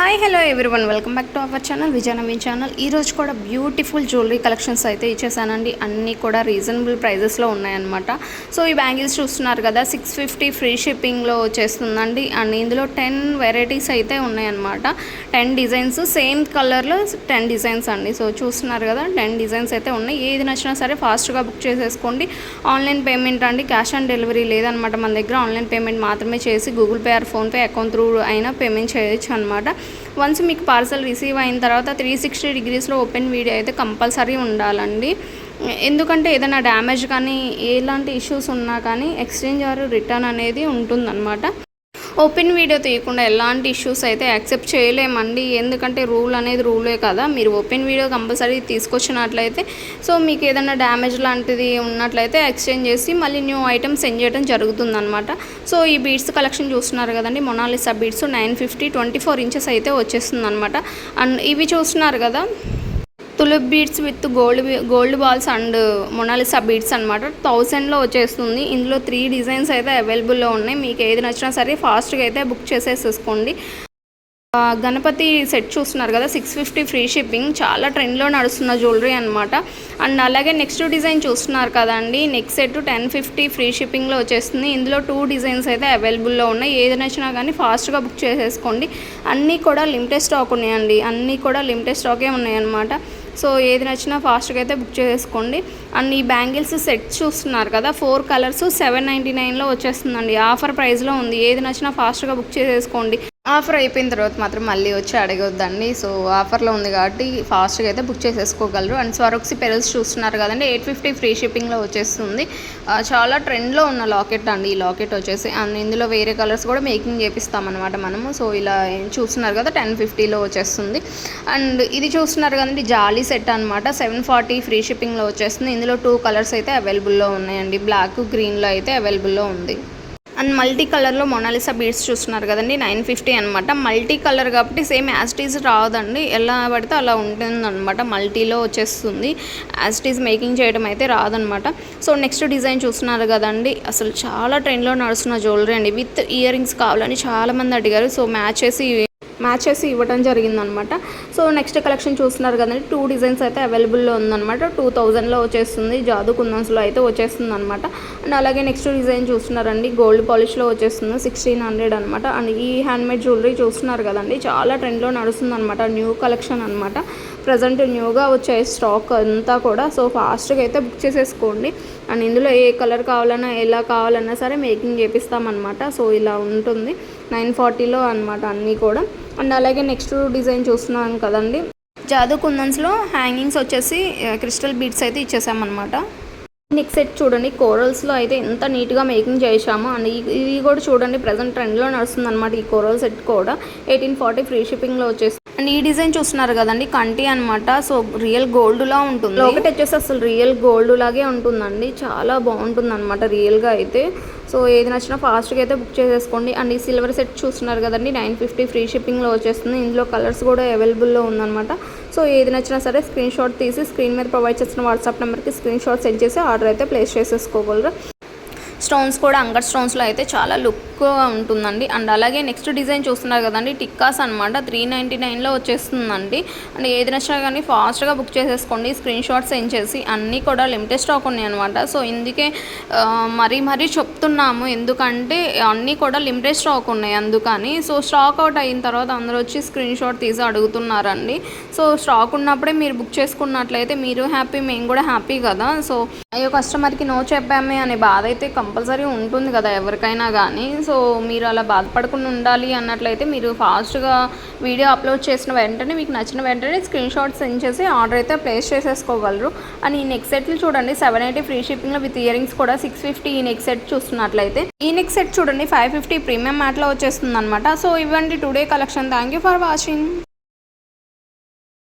Hi hello everyone welcome back to our channel Vijayanaveen channel ఈ రోజు కూడా beautiful jewellery collections అయితే ఇచ్చేసానండి. అన్నీ కూడా రీజనబుల్ ప్రైజెస్లో ఉన్నాయన్నమాట. సో ఈ బ్యాంగిల్స్ చూస్తున్నారు కదా సిక్స్ ఫిఫ్టీ ఫ్రీ షిప్పింగ్లో వచ్చేస్తుందండి. అండ్ ఇందులో టెన్ వెరైటీస్ అయితే ఉన్నాయన్నమాట. టెన్ డిజైన్స్ సేమ్ కలర్లో టెన్ డిజైన్స్ అండి. సో చూస్తున్నారు కదా టెన్ డిజైన్స్ అయితే ఉన్నాయి. ఏది నచ్చినా సరే ఫాస్ట్గా బుక్ చేసేసుకోండి. ఆన్లైన్ పేమెంట్ అండి క్యాష్ ఆన్ డెలివరీ లేదనమాట మన దగ్గర ఆన్లైన్ పేమెంట్ మాత్రమే చేసి Google Pay or PhonePe account through అయినా పేమెంట్ చేయొచ్చు అనమాట వన్స్ మీకు పార్సల్ రిసీవ్ అయిన తర్వాత త్రీ సిక్స్టీ డిగ్రీస్లో ఓపెన్ వీడియో అయితే కంపల్సరీ ఉండాలండి. ఎందుకంటే ఏదైనా డ్యామేజ్ కానీ ఎలాంటి ఇష్యూస్ ఉన్నా కానీ ఎక్స్చేంజ్ ఆర్ రిటర్న్ అనేది ఉంటుందన్నమాట. ఓపెన్ వీడియో తీయకుండా ఎలాంటి ఇష్యూస్ అయితే యాక్సెప్ట్ చేయలేమండి. ఎందుకంటే రూల్ అనేది రూలే కదా. మీరు ఓపెన్ వీడియో కంపల్సరీ తీసుకొచ్చినట్లయితే సో మీకు ఏదైనా డ్యామేజ్ లాంటిది ఉన్నట్లయితే ఎక్స్చేంజ్ చేసి మళ్ళీ న్యూ ఐటమ్ సెండ్ చేయడం జరుగుతుందనమాట సో ఈ బీడ్స్ కలెక్షన్ చూస్తున్నారు కదండి. Mona Lisa beads nine fifty twenty four inches అయితే వచ్చేస్తుంది అనమాట అండ్ ఇవి చూస్తున్నారు కదా tulip beads with gold gold balls and Mona Lisa beads అనమాట థౌసండ్లో వచ్చేస్తుంది. ఇందులో త్రీ డిజైన్స్ అయితే అవైలబుల్లో ఉన్నాయి. మీకు ఏది నచ్చినా సరే ఫాస్ట్గా అయితే బుక్ చేసేసేసుకోండి. గణపతి సెట్ చూస్తున్నారు కదా సిక్స్ ఫిఫ్టీ ఫ్రీ షిప్పింగ్. చాలా ట్రెండ్లో నడుస్తున్న జ్యువెలరీ అనమాట అండ్ అలాగే నెక్స్ట్ డిజైన్ చూస్తున్నారు కదండి. Next set ten fifty free షిప్పింగ్లో వచ్చేస్తుంది. ఇందులో టూ డిజైన్స్ అయితే అవైలబుల్లో ఉన్నాయి. ఏది నచ్చినా కానీ ఫాస్ట్గా బుక్ చేసేసుకోండి. అన్నీ కూడా లిమిటెడ్ స్టాక్ ఉన్నాయండి. అన్నీ కూడా లిమిటెడ్ స్టాకే ఉన్నాయన్నమాట. సో ఏది నచ్చినా ఫాస్ట్గా అయితే బుక్ చేసుకోండి. అండ్ ఈ బ్యాంగిల్స్ సెట్ చూస్తున్నారు కదా ఫోర్ కలర్స్ సెవెన్ నైంటీ నైన్లో వచ్చేస్తుందండి. ఆఫర్ ప్రైస్లో ఉంది. ఏది నచ్చినా ఫాస్ట్గా బుక్ చేసేసుకోండి. ఆఫర్ అయిపోయిన తర్వాత మాత్రం మళ్ళీ వచ్చి అడగొద్దండి. సో ఆఫర్లో ఉంది కాబట్టి ఫాస్ట్గా అయితే బుక్ చేసేసుకోగలరు. అండ్ స్వరోక్సి పెరల్స్ చూస్తున్నారు కదండి ఎయిట్ ఫిఫ్టీ ఫ్రీ షిప్పింగ్లో వచ్చేస్తుంది. చాలా ట్రెండ్లో ఉన్న లాకెట్ అండి ఈ లాకెట్ వచ్చేసి. అండ్ ఇందులో వేరే కలర్స్ కూడా మేకింగ్ చేపిస్తామన్నమాట మనము. సో ఇలా చూస్తున్నారు కదా టెన్ ఫిఫ్టీలో వచ్చేస్తుంది. అండ్ ఇది చూస్తున్నారు కదండి జాలీ సెట్ అనమాట సెవెన్ ఫార్టీ ఫ్రీ షిప్పింగ్లో వచ్చేస్తుంది. ఇందులో టూ కలర్స్ అయితే అవైలబుల్లో ఉన్నాయండి. బ్లాక్ గ్రీన్లో అయితే అవైలబుల్లో ఉంది. అండ్ మల్టీ కలర్లో మొనాలిసా బీడ్స్ చూస్తున్నారు కదండి నైన్ ఫిఫ్టీ అనమాట మల్టీ కలర్ కాబట్టి సేమ్ యాస్టీస్ రాదండి. ఎలా పడితే అలా ఉంటుంది అనమాట మల్టీలో వచ్చేస్తుంది. యాస్టీస్ మేకింగ్ చేయడం అయితే రాదనమాట సో నెక్స్ట్ డిజైన్ చూస్తున్నారు కదండి అసలు చాలా ట్రెండ్లో నడుస్తున్న జ్యువెలరీ అండి. విత్ ఇయర్ రింగ్స్ కావాలని చాలామంది అడిగారు. సో మ్యాచ్ చేసి మ్యాచ్ చేసి ఇవ్వడం జరిగిందనమాట. సో నెక్స్ట్ కలెక్షన్ చూస్తున్నారు కదండి టూ డిజైన్స్ అయితే అవైలబుల్లో ఉందన్నమాట టూ థౌజండ్లో వచ్చేస్తుంది జాదు కుందన్స్లో అయితే వచ్చేస్తుంది అనమాట అండ్ అలాగే నెక్స్ట్ డిజైన్ చూస్తున్నారండి గోల్డ్ పాలిష్లో వచ్చేస్తుంది సిక్స్టీన్ హండ్రెడ్ అనమాట. అండ్ ఈ హ్యాండ్మేడ్ జ్యువెలరీ చూస్తున్నారు కదండి చాలా ట్రెండ్లో నడుస్తుంది అనమాట న్యూ కలెక్షన్ అనమాట. ప్రజెంట్ న్యూగా వచ్చే స్టాక్ అంతా కూడా. సో ఫాస్ట్గా అయితే బుక్ చేసేసుకోండి. అండ్ ఇందులో ఏ కలర్ కావాలన్నా ఎలా కావాలన్నా సరే మేకింగ్ చేపిస్తామన్నమాట. సో ఇలా ఉంటుంది. నైన్ ఫార్టీలో అనమాట అన్నీ కూడా. అండ్ అలాగే నెక్స్ట్ డిజైన్ చూస్తున్నాం కదండి. జాదు కుందన్స్లో హ్యాంగింగ్స్ వచ్చేసి క్రిస్టల్ బీడ్స్ అయితే ఇచ్చేసామన్నమాట. నెక్స్ట్ సెట్ చూడండి. కోరల్స్లో అయితే ఎంత నీట్గా మేకింగ్ చేసాము అండ్ ఇది కూడా చూడండి. ప్రజెంట్ ట్రెండ్లో నడుస్తుంది అనమాట ఈ కోరల్ సెట్ కూడా. ఎయిటీన్ ఫార్టీ ఫ్రీ షిప్పింగ్లో వచ్చేసి అండ్ ఈ డిజైన్ చూస్తున్నారు కదండి కంటి అనమాట సో రియల్ గోల్డ్ లా ఉంటుంది ఒకటి వచ్చేసి అసలు రియల్ గోల్డ్ లాగే ఉంటుందండి. చాలా బాగుంటుంది అనమాట రియల్గా అయితే. సో ఏది నచ్చినా ఫాస్ట్గా అయితే బుక్ చేసేసుకోండి. అండ్ ఈ సిల్వర్ సెట్ చూస్తున్నారు కదండి నైన్ ఫిఫ్టీ ఫ్రీ షిప్పింగ్లో వచ్చేస్తుంది. ఇందులో కలర్స్ కూడా అవైలబుల్లో ఉందన్నమాట. సో ఏది నచ్చినా సరే స్క్రీన్ షాట్ తీసి స్క్రీన్ మీద ప్రొవైడ్ చేసిన వాట్సాప్ నెంబర్కి స్క్రీన్ షాట్ సెండ్ చేసి ఆర్డర్ అయితే ప్లేస్ చేసేసుకోగలరు. స్టోన్స్ కూడా అంగర్ స్టోన్స్లో అయితే చాలా ఎక్కువగా ఉంటుందండి. అండ్ అలాగే నెక్స్ట్ డిజైన్ చూస్తున్నారు కదండి టిక్కాస్ అనమాట త్రీ నైంటీ నైన్లో వచ్చేస్తుందండి. అండ్ ఏది నచ్చినా కానీ ఫాస్ట్గా బుక్ చేసేసుకోండి. స్క్రీన్ షాట్ సెండ్ చేసి అన్నీ కూడా లిమిటెడ్ స్టాక్ ఉన్నాయి అనమాట సో ఇందుకే మరీ మరీ చెప్తున్నాము. ఎందుకంటే అన్నీ కూడా లిమిటెడ్ స్టాక్ ఉన్నాయి అందుకని. సో స్టాక్ అవుట్ అయిన తర్వాత అందరూ వచ్చి స్క్రీన్ షాట్ తీసి అడుగుతున్నారండి. సో స్టాక్ ఉన్నప్పుడే మీరు బుక్ చేసుకున్నట్లయితే మీరు హ్యాపీ మేము కూడా హ్యాపీ కదా. సో అయ్యో కస్టమర్కి నో చెప్పామే అనే బాధ అయితే కంపల్సరీ ఉంటుంది కదా ఎవరికైనా కానీ. సో మీరు అలా బాధపడకుండా ఉండాలి అన్నట్లయితే మీరు ఫాస్ట్గా వీడియో అప్లోడ్ చేసిన వెంటనే మీకు నచ్చిన వెంటనే స్క్రీన్ షాట్ సెండ్ చేసి ఆర్డర్ అయితే ప్లేస్ చేసేసుకోగలరు. అండ్ ఈ నెక్ సెట్లు చూడండి సెవెన్ ఎయిటీ ఫ్రీ షిప్పింగ్లో విత్ ఇయరింగ్స్ కూడా సిక్స్ ఫిఫ్టీ ఈ నెక్ సెట్ చూస్తున్నట్లయితే. ఈ నెక్ సెట్ చూడండి ఫైవ్ ఫిఫ్టీ ప్రీమియం మ్యాట్లో వచ్చేస్తుంది అనమాట సో ఇవ్వండి today collection. Thank you for watching.